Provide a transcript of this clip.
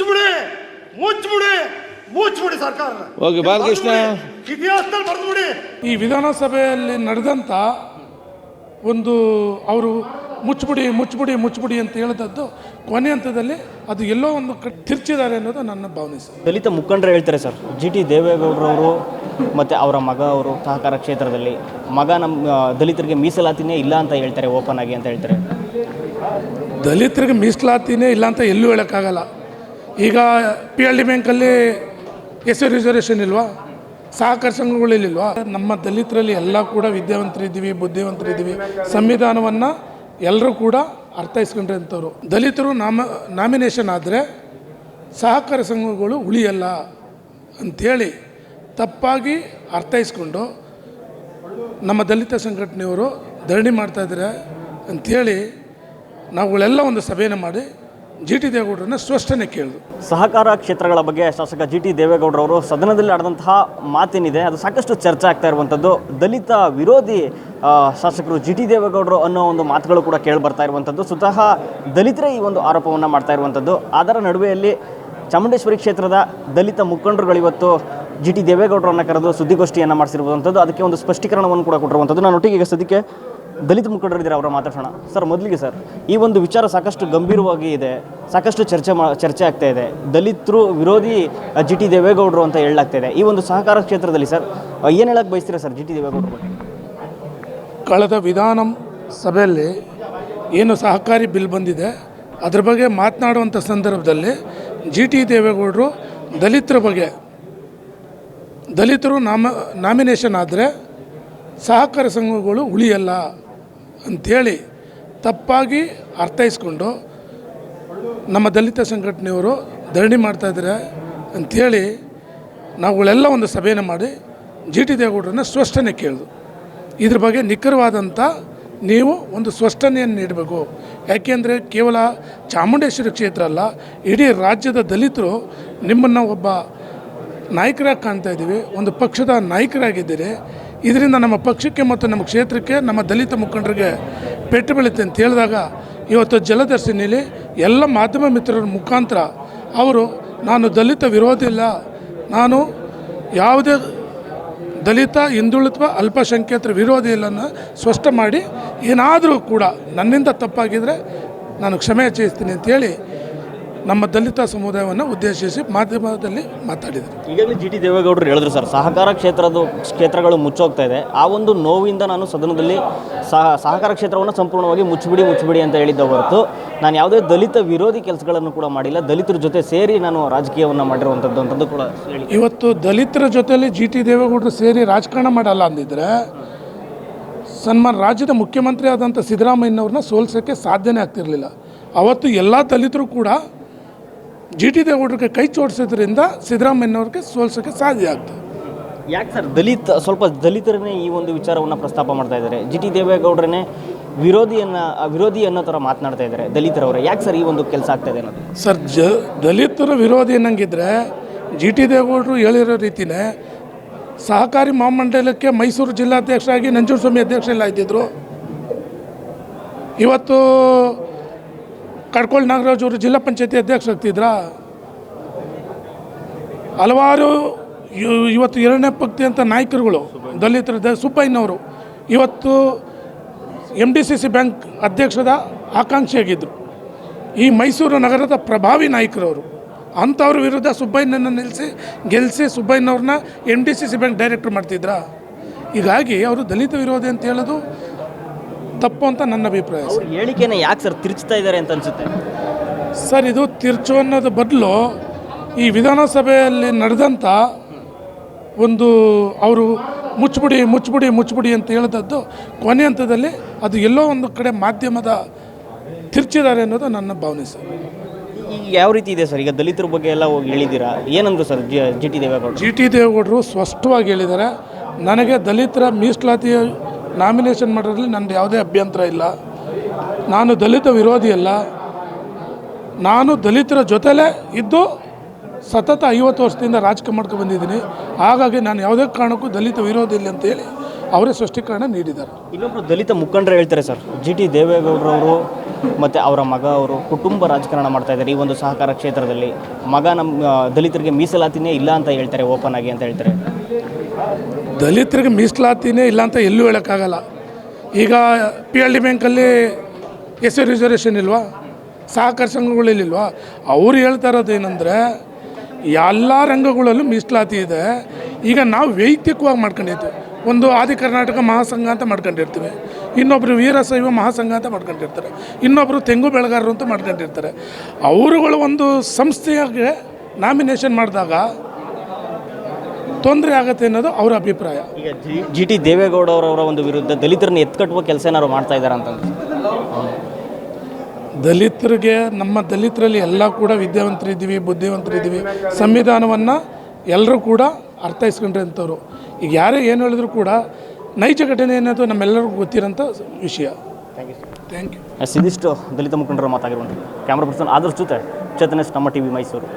ಮುಚ್ಚಿಬಿಡಿ ಮುಚ್ಚಿಬಿಡಿ ಮುಚ್ಚಿಬಿಡಿ ಸರ್ಕಾರ. ಓಕೆ, ಬಾಲಕೃಷ್ಣ. ಇತಿಹಾಸದಲ್ಲಿ ಬರೆದ್ಬಿಡಿ ಈ ವಿಧಾನಸಭೆಯಲ್ಲಿ ನಡೆದಂಥ ಒಂದು ಅವರು ಮುಚ್ಚಿಬಿಡಿ ಮುಚ್ಚಿಬಿಡಿ ಮುಚ್ಚಿಬಿಡಿ ಅಂತ ಹೇಳಿದದ್ದು ಕೊನೆ ಹಂತದಲ್ಲಿ ಅದು ಎಲ್ಲೋ ಒಂದು ತಿರ್ಚಿದ್ದಾರೆ ಅನ್ನೋದು ನನ್ನ ಭಾವನೆ ಸರ್. ದಲಿತ ಮುಖಂಡರು ಹೇಳ್ತಾರೆ ಸರ್ ಜಿ ಟಿ ದೇವೇಗೌಡರವರು ಮತ್ತು ಅವರ ಮಗ ಅವರು ಸಹಕಾರ ಕ್ಷೇತ್ರದಲ್ಲಿ ಮಗ ನಮ್ಮ ದಲಿತರಿಗೆ ಮೀಸಲಾತಿನೇ ಇಲ್ಲ ಅಂತ ಹೇಳ್ತಾರೆ ಓಪನ್ ಆಗಿ ಅಂತ ಹೇಳ್ತಾರೆ. ದಲಿತರಿಗೆ ಮೀಸಲಾತಿನೇ ಇಲ್ಲ ಅಂತ ಎಲ್ಲೂ ಹೇಳೋಕ್ಕಾಗಲ್ಲ. ಈಗ ಪಿ ಎಲ್ ಡಿ ಬ್ಯಾಂಕಲ್ಲಿ ಎಸ್ ರಿಸರ್ವೇಷನ್ ಇಲ್ವಾ? ಸಹಕಾರ ಸಂಘಗಳಿಲ್ವಾ ನಮ್ಮ ದಲಿತರಲ್ಲಿ ಎಲ್ಲ ಕೂಡ ವಿದ್ಯಾವಂತರಿದ್ದೀವಿ ಬುದ್ಧಿವಂತರಿದ್ದೀವಿ ಸಂವಿಧಾನವನ್ನು ಎಲ್ಲರೂ ಕೂಡ ಅರ್ಥೈಸ್ಕೊಂಡಿರೋಂಥವ್ರು. ದಲಿತರು ನಾಮ, ನಾಮಿನೇಷನ್ ಆದರೆ ಸಹಕಾರ ಸಂಘಗಳು ಉಳಿಯಲ್ಲ ಅಂಥೇಳಿ ತಪ್ಪಾಗಿ ಅರ್ಥೈಸ್ಕೊಂಡು ನಮ್ಮ ದಲಿತ ಸಂಘಟನೆಯವರು ಧರಣಿ ಮಾಡ್ತಾಯಿದ್ದಾರೆ ಅಂಥೇಳಿ ನಾವುಗಳೆಲ್ಲ ಒಂದು ಸಭೆಯನ್ನು ಮಾಡಿ ಜಿ ಟಿ ದೇವೇಗೌಡರನ್ನ ಸ್ಪಷ್ಟನೆ ಕೇಳಿದ್ರು ಸಹಕಾರ ಕ್ಷೇತ್ರಗಳ ಬಗ್ಗೆ ಶಾಸಕ ಜಿ ಟಿ ದೇವೇಗೌಡರವರು ಸದನದಲ್ಲಿ ಆಡಿದಂತಹ ಮಾತೇನಿದೆ. ಅದು ಸಾಕಷ್ಟು ಚರ್ಚೆ ಆಗ್ತಾ ಇರುವಂಥದ್ದು ದಲಿತ ವಿರೋಧಿ ಶಾಸಕರು ಜಿ ಟಿ ದೇವೇಗೌಡರು ಅನ್ನೋ ಒಂದು ಮಾತುಗಳು ಕೂಡ ಕೇಳಿ ಬರ್ತಾ ಇರುವಂಥದ್ದು ಸ್ವತಃ ದಲಿತರೇ ಈ ಒಂದು ಆರೋಪವನ್ನು ಮಾಡ್ತಾ ಇರುವಂಥದ್ದು ಅದರ ನಡುವೆಯಲ್ಲಿ ಚಾಮುಂಡೇಶ್ವರಿ ಕ್ಷೇತ್ರದ ದಲಿತ ಮುಖಂಡರುಗಳು ಇವತ್ತು ಜಿ ಟಿ ದೇವೇಗೌಡರನ್ನು ಕರೆದು ಸುದ್ದಿಗೋಷ್ಠಿಯನ್ನು ಮಾಡಿಸಿರುವಂಥದ್ದು ಅದಕ್ಕೆ ಒಂದು ಸ್ಪಷ್ಟೀಕರಣವನ್ನು ಕೂಡ ಕೊಟ್ಟಿರುವಂಥದ್ದು ನಾನು ಒಟ್ಟಿಗೆ ಈಗ ಸದ್ಯಕ್ಕೆ ದಲಿತ ಮುಖಂಡರಿದ್ದಾರೆ ಅವರ ಮಾತಾಡೋಣ ಸರ್, ಮೊದಲಿಗೆ ಸರ್, ಈ ಒಂದು ವಿಚಾರ ಸಾಕಷ್ಟು ಗಂಭೀರವಾಗಿ ಇದೆ, ಸಾಕಷ್ಟು ಚರ್ಚೆ ಮಾ, ಚರ್ಚೆ ಆಗ್ತಾ ಇದೆ. ದಲಿತರು ವಿರೋಧಿ ಜಿ ಟಿ ದೇವೇಗೌಡರು ಅಂತ ಹೇಳಲಾಗ್ತಾ ಇದೆ. ಈ ಒಂದು ಸಹಕಾರ ಕ್ಷೇತ್ರದಲ್ಲಿ ಸರ್ ಏನು ಹೇಳಕ್ಕೆ ಬಯಸ್ತೀರಾ ಸರ್, ಜಿ ಟಿ ದೇವೇಗೌಡರು ಕಳೆದ ವಿಧಾನ ಸಭೆಯಲ್ಲಿ ಏನು ಸಹಕಾರಿ ಬಿಲ್ ಬಂದಿದೆ, ಅದ್ರ ಬಗ್ಗೆ ಮಾತನಾಡುವಂಥ ಸಂದರ್ಭದಲ್ಲಿ ಜಿ ಟಿ ದೇವೇಗೌಡರು ದಲಿತರ ಬಗ್ಗೆ, ದಲಿತರು ನಾಮ, ನಾಮಿನೇಷನ್ ಆದರೆ ಸಹಕಾರ ಸಂಘಗಳು ಉಳಿಯಲ್ಲ. ಅಂಥೇಳಿ ತಪ್ಪಾಗಿ ಅರ್ಥೈಸ್ಕೊಂಡು ನಮ್ಮ ದಲಿತ ಸಂಘಟನೆಯವರು ಧರಣಿ ಮಾಡ್ತಾಯಿದ್ದಾರೆ ಅಂಥೇಳಿ ನಾವುಗಳೆಲ್ಲ ಒಂದು ಸಭೆಯನ್ನು ಮಾಡಿ ಜಿ ಟಿ ದೇವೇಗೌಡರನ್ನ ಸ್ಪಷ್ಟನೆ ಕೇಳಿದ್ರು ಇದ್ರ ಬಗ್ಗೆ ನಿಖರವಾದಂಥ ನೀವು ಒಂದು ಸ್ಪಷ್ಟನೆಯನ್ನು ನೀಡಬೇಕು. ಯಾಕೆಂದರೆ ಕೇವಲ ಚಾಮುಂಡೇಶ್ವರಿ ಕ್ಷೇತ್ರ ಅಲ್ಲ, ಇಡೀ ರಾಜ್ಯದ ದಲಿತರು ನಿಮ್ಮನ್ನು ಒಬ್ಬ ನಾಯಕರಾಗಿ ಕಾಣ್ತಾ ಇದ್ದೀವಿ, ಒಂದು ಪಕ್ಷದ ನಾಯಕರಾಗಿದ್ದೀರಿ. ಇದರಿಂದ ನಮ್ಮ ಪಕ್ಷಕ್ಕೆ ಮತ್ತು ನಮ್ಮ ಕ್ಷೇತ್ರಕ್ಕೆ, ನಮ್ಮ ದಲಿತ ಮುಖಂಡರಿಗೆ ಪೆಟ್ಟು ಬೀಳುತ್ತೆ ಅಂತ ಹೇಳಿದಾಗ ಇವತ್ತು ಜಲದರ್ಶಿನಿಲಿ ಎಲ್ಲ ಮಾಧ್ಯಮ ಮಿತ್ರರ ಮುಖಾಂತರ ಅವರು, ನಾನು ದಲಿತ ವಿರೋಧ ಇಲ್ಲ. ನಾನು ಯಾವುದೇ ದಲಿತ ಹಿಂದುಳಿತ್ವ ಅಲ್ಪಸಂಖ್ಯಾತರ ವಿರೋಧಿ ಇಲ್ಲನ್ನು ಸ್ಪಷ್ಟ ಮಾಡಿ, ಏನಾದರೂ ಕೂಡ ನನ್ನಿಂದ ತಪ್ಪಾಗಿದ್ದರೆ ನಾನು ಕ್ಷಮೆ ಯಾಚಿಸ್ತೀನಿ ಅಂತೇಳಿ ನಮ್ಮ ದಲಿತ ಸಮುದಾಯವನ್ನು ಉದ್ದೇಶಿಸಿ ಮಾಧ್ಯಮದಲ್ಲಿ ಮಾತಾಡಿದರು. ಈಗಾಗಲೇ ಜಿ ಟಿ ದೇವೇಗೌಡರು ಹೇಳಿದ್ರು ಸರ್ ಸಹಕಾರ ಕ್ಷೇತ್ರದ ಕ್ಷೇತ್ರಗಳು ಮುಚ್ಚೋಗ್ತಾ ಇದೆ. ಆ ಒಂದು ನೋವಿಂದ ನಾನು ಸದನದಲ್ಲಿ ಸಹ ಸಹಕಾರ ಕ್ಷೇತ್ರವನ್ನು ಸಂಪೂರ್ಣವಾಗಿ ಮುಚ್ಚಿಬಿಡಿ ಮುಚ್ಚಿಬಿಡಿ ಅಂತ ಹೇಳಿದ್ದ ಹೊರತು ನಾನು ಯಾವುದೇ ದಲಿತ ವಿರೋಧಿ ಕೆಲಸಗಳನ್ನು ಕೂಡ ಮಾಡಿಲ್ಲ. ದಲಿತರ ಜೊತೆ ಸೇರಿ ನಾನು ರಾಜಕೀಯವನ್ನು ಮಾಡಿರುವಂಥದ್ದು ಅಂತದ್ದು ಕೂಡ ಇವತ್ತು ದಲಿತರ ಜೊತೆಯಲ್ಲಿ ಜಿ ಟಿ ದೇವೇಗೌಡರು ಸೇರಿ ರಾಜಕಾರಣ ಮಾಡಲ್ಲ ಅಂದಿದ್ರೆ ಸನ್ಮಾನ್ ರಾಜ್ಯದ ಮುಖ್ಯಮಂತ್ರಿ ಆದಂಥ ಸಿದ್ದರಾಮಯ್ಯನವ್ರನ್ನ ಸೋಲ್ಸೋಕ್ಕೆ ಸಾಧ್ಯನೇ ಆಗ್ತಿರಲಿಲ್ಲ. ಅವತ್ತು ಎಲ್ಲ ದಲಿತರು ಕೂಡ ಜಿ ಟಿ ದೇವೇಗೌಡರಿಗೆ ಕೈ ಜೋಡಿಸೋದ್ರಿಂದ ಸಿದ್ದರಾಮಯ್ಯನವ್ರಿಗೆ ಸೋಲ್ಸೋಕ್ಕೆ ಸಾಧ್ಯ ಆಗ್ತದೆ. ಯಾಕೆ ಸರ್ ದಲಿತ ಸ್ವಲ್ಪ ದಲಿತರನ್ನೇ ಈ ಒಂದು ವಿಚಾರವನ್ನು ಪ್ರಸ್ತಾಪ ಮಾಡ್ತಾ ಇದ್ದಾರೆ? ಜಿ ಟಿ ದೇವೇಗೌಡರನ್ನೇ ವಿರೋಧಿಯನ್ನ ವಿರೋಧಿ ಅನ್ನೋ ಥರ ಮಾತನಾಡ್ತಾ ಇದ್ದಾರೆ ದಲಿತರವರೇ. ಯಾಕೆ ಸರ್ ಈ ಒಂದು ಕೆಲಸ ಆಗ್ತಾ ಇದೆ ಅನ್ನೋದು? ಸರ್ ಜ ದಲಿತರ ವಿರೋಧಿ ಅನ್ನಂಗಿದ್ರೆ ಜಿ ಟಿ ದೇವೇಗೌಡರು ಹೇಳಿರೋ ರೀತಿನೇ ಸಹಕಾರಿ ಮಹಾಮಂಡಲಕ್ಕೆ ಮೈಸೂರು ಜಿಲ್ಲಾಧ್ಯಕ್ಷರಾಗಿ ನಂಜುಂಡಸ್ವಾಮಿ ಅಧ್ಯಕ್ಷ ಎಲ್ಲ ಇದ್ದಿದ್ರು. ಇವತ್ತು ಕಡ್ಕೋಳ್ ನಾಗರಾಜ್ ಅವರು ಜಿಲ್ಲಾ ಪಂಚಾಯತಿ ಅಧ್ಯಕ್ಷರಾಗ್ತಿದ್ರ ಹಲವಾರು ಇವ್- ಇವತ್ತು ಎರಡನೇ ಪಕ್ತಿ ಅಂತ ನಾಯಕರುಗಳು ದಲಿತರ ಸುಬ್ಬಯ್ಯನವರು, ಇವತ್ತು M D C C bank ಅಧ್ಯಕ್ಷದ ಆಕಾಂಕ್ಷಿಯಾಗಿದ್ದರು ಈ ಮೈಸೂರು ನಗರದ ಪ್ರಭಾವಿ ನಾಯಕರವರು, ಅಂಥವ್ರ ವಿರುದ್ಧ ಸುಬ್ಬಯ್ಯನನ್ನು ನಿಲ್ಲಿಸಿ ಗೆಲ್ಲಿಸಿ ಸುಬ್ಬಯ್ಯನವ್ರನ್ನ M D C C bank director ಮಾಡ್ತಿದ್ರ? ಹೀಗಾಗಿ ಅವರು ದಲಿತ ವಿರೋಧಿ ಅಂತ ಹೇಳೋದು ತಪ್ಪು ಅಂತ ನನ್ನ ಅಭಿಪ್ರಾಯ ಸರ್. ಅವ್ರ ಹೇಳಿಕೆನ ಯಾಕೆ ಸರ್ ತಿರುಚ್ತಾ ಇದ್ದಾರೆ ಅಂತ ಅನ್ಸುತ್ತೆ? ಸರ್ ಇದು ತಿರ್ಚು ಅನ್ನೋದು ಬದಲು ಈ ವಿಧಾನಸಭೆಯಲ್ಲಿ ನಡೆದಂಥ ಒಂದು ಅವರು ಮುಚ್ಚಿಬಿಡಿ ಮುಚ್ಚಿಬಿಡಿ ಮುಚ್ಚಿಬಿಡಿ ಅಂತ ಹೇಳಿದದ್ದು ಕೊನೆ ಹಂತದಲ್ಲಿ ಅದು ಎಲ್ಲೋ ಒಂದು ಕಡೆ ಮಾಧ್ಯಮದ ತಿರ್ಚಿದ್ದಾರೆ ಅನ್ನೋದು ನನ್ನ ಭಾವನೆ ಸರ್. ಈಗ ಯಾವ ರೀತಿ ಇದೆ ಸರ್? ಈಗ ದಲಿತರ ಬಗ್ಗೆ ಎಲ್ಲ ಹೋಗಿ ಹೇಳಿದ್ದೀರಾ? ಏನಂದ್ರು sir G G T Devegowda G T ದೇವೇಗೌಡರು ಸ್ಪಷ್ಟವಾಗಿ ಹೇಳಿದ್ದಾರೆ ನನಗೆ ದಲಿತರ ಮೀಸಲಾತಿ ನಾಮಿನೇಷನ್ ಮಾಡೋದ್ರಲ್ಲಿ ನಂದು ಯಾವುದೇ ಅಭ್ಯಂತರ ಇಲ್ಲ. ನಾನು ದಲಿತ ವಿರೋಧಿ ಅಲ್ಲ. ನಾನು ದಲಿತರ ಜೊತೆಲೇ ಇದ್ದು ಸತತ ಐವತ್ತು ವರ್ಷದಿಂದ ರಾಜಕೀಯ ಮಾಡ್ಕೊಂಡು ಬಂದಿದ್ದೀನಿ. ಹಾಗಾಗಿ ನಾನು ಯಾವುದೇ ಕಾರಣಕ್ಕೂ ದಲಿತ ವಿರೋಧಿ ಇಲ್ಲ ಅಂತೇಳಿ ಅವರೇ ಸ್ಪಷ್ಟೀಕರಣ ನೀಡಿದ್ದಾರೆ. ಇನ್ನೊಬ್ಬರು ದಲಿತ ಮುಖಂಡರು ಹೇಳ್ತಾರೆ ಸರ್, ಜಿ ಟಿ ದೇವೇಗೌಡರವರು ಮತ್ತು ಅವರ ಮಗ ಅವರು ಕುಟುಂಬ ರಾಜಕಾರಣ ಮಾಡ್ತಾ ಇದ್ದಾರೆ ಈ ಒಂದು ಸಹಕಾರ ಕ್ಷೇತ್ರದಲ್ಲಿ. ಮಗ ನಮ್ಮ, ದಲಿತರಿಗೆ ಮೀಸಲಾತಿನೇ ಇಲ್ಲ ಅಂತ ಹೇಳ್ತಾರೆ ಓಪನ್ ಆಗಿ ಅಂತ ಹೇಳ್ತಾರೆ. ದಲಿತರಿಗೆ ಮೀಸಲಾತಿನೇ ಇಲ್ಲ ಅಂತ ಎಲ್ಲೂ ಹೇಳೋಕ್ಕಾಗಲ್ಲ. ಈಗ ಪಿ ಎಲ್ ಡಿ ಬ್ಯಾಂಕಲ್ಲಿ ಎಸ್ ಸಿ ರಿಸರ್ವೇಷನ್ ಇಲ್ವಾ? ಸಹಕಾರ ಸಂಘಗಳಲ್ಲಿಲ್ವಾ ಅವ್ರು ಹೇಳ್ತಾ ಇರೋದು ಏನಂದರೆ, ಎಲ್ಲ ರಂಗಗಳಲ್ಲೂ ಮೀಸಲಾತಿ ಇದೆ. ಈಗ ನಾವು ವೈಯಕ್ತಿಕವಾಗಿ ಮಾಡ್ಕೊಂಡಿರ್ತೀವಿ ಒಂದು ಆದಿ ಕರ್ನಾಟಕ ಮಹಾಸಂಘ ಅಂತ ಮಾಡ್ಕೊಂಡಿರ್ತೀವಿ. ಇನ್ನೊಬ್ಬರು ವೀರಶೈವ ಮಹಾಸಂಘ ಅಂತ ಮಾಡ್ಕೊಂಡಿರ್ತಾರೆ. ಇನ್ನೊಬ್ಬರು ತೆಂಗು ಬೆಳೆಗಾರರು ಅಂತ ಮಾಡ್ಕೊಂಡಿರ್ತಾರೆ. ಅವರುಗಳು ಒಂದು ಸಂಸ್ಥೆಯಾಗೆ ನಾಮಿನೇಷನ್ ಮಾಡಿದಾಗ ತೊಂದರೆ ಆಗುತ್ತೆ ಅನ್ನೋದು ಅವರ ಅಭಿಪ್ರಾಯ. ಈಗ ಜಿ ಟಿ ದೇವೇಗೌಡ ದೇವೇಗೌಡರವರ ಒಂದು ವಿರುದ್ಧ ದಲಿತರನ್ನ ಎತ್ಕಟ್ಟುವ ಕೆಲಸ ಏನಾದ್ರು ಮಾಡ್ತಾ ಇದ್ದಾರೆ ಅಂತ ದಲಿತರಿಗೆ ನಮ್ಮ ದಲಿತರಲ್ಲಿ ಎಲ್ಲ ಕೂಡ ವಿದ್ಯಾವಂತರಿದ್ದೀವಿ ಬುದ್ಧಿವಂತರಿದ್ದೀವಿ. ಸಂವಿಧಾನವನ್ನು ಎಲ್ಲರೂ ಕೂಡ ಅರ್ಥೈಸ್ಕೊಂಡಿರೋಂಥವ್ರು ಈಗ ಯಾರೇ ಏನು ಹೇಳಿದ್ರು ಕೂಡ ನೈಜ ಘಟನೆ ಅನ್ನೋದು ನಮ್ಮೆಲ್ಲರಿಗೂ ಗೊತ್ತಿರೋಂಥ ವಿಷಯ. ಥ್ಯಾಂಕ್ ಯು ಇದಿಷ್ಟು ದಲಿತ ಮುಖಂಡರು ಮಾತಾಡಿರುವಂಥ ಕ್ಯಾಮ್ರಾ ಪರ್ಸನ್ ಆದರ್ಶ ಜೊತೆ ಚೇತನೇಶ್ ನಮ್ಮ ಟಿ ವಿ ಮೈಸೂರು.